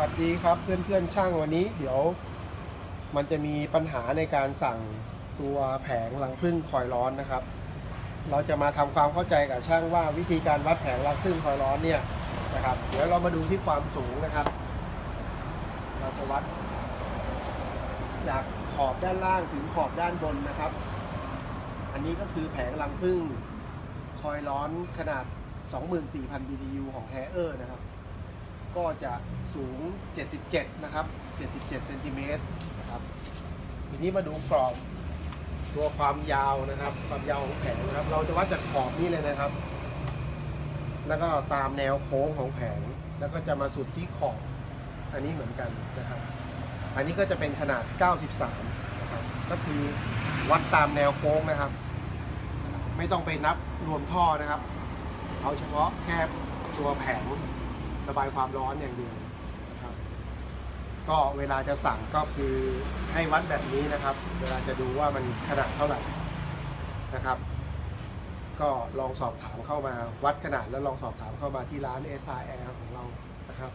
วัสดีครับเพื่อนเพื่อนช่างวันนี้ เดี๋ยว มันจะมีปัญหาในการสั่งตัวแผงรังผึ้งคอยร้อนนะครับ เราจะมาทำความเข้าใจกับช่างว่าวิธีการวัดแผงรังผึ้งคอยร้อนเนี่ยนะครับ เดี๋ยวเรามาดูที่ความสูงนะครับ เราจะวัด จากขอบด้านล่างถึงขอบด้านบนนะครับ อันนี้ก็คือแผงรังผึ้งคอยร้อนขนาด 24,000 BTU ของแฮเออร์นะครับ ก็จะสูง 77 นะครับ 77เซนติเมตรนะครับ ทีนี้มาดูกรอบตัวความยาวนะครับ ความยาวของแผงนะครับ เราจะวัดจากขอบนี่เลยนะครับ แล้วก็ตามแนวโค้งของแผง แล้วก็จะมาสุดที่ขอบอันนี้เหมือนกันนะครับ อันนี้ก็จะเป็นขนาด 93 นะครับ ก็คือวัดตามแนวโค้งนะครับ ไม่ต้องไปนับรวมท่อนะครับ เอาเฉพาะแค่ตัวแผง ระบายความร้อนอย่างเดียวนะครับก็เวลาจะสั่งก็คือให้วัดแบบนี้นะครับ เวลาจะดูว่ามันขนาดเท่าไหร่นะครับ ก็ลองสอบถามเข้ามาวัดขนาดแล้วลองสอบถามเข้ามาที่ร้าน SRL ของเรานะครับ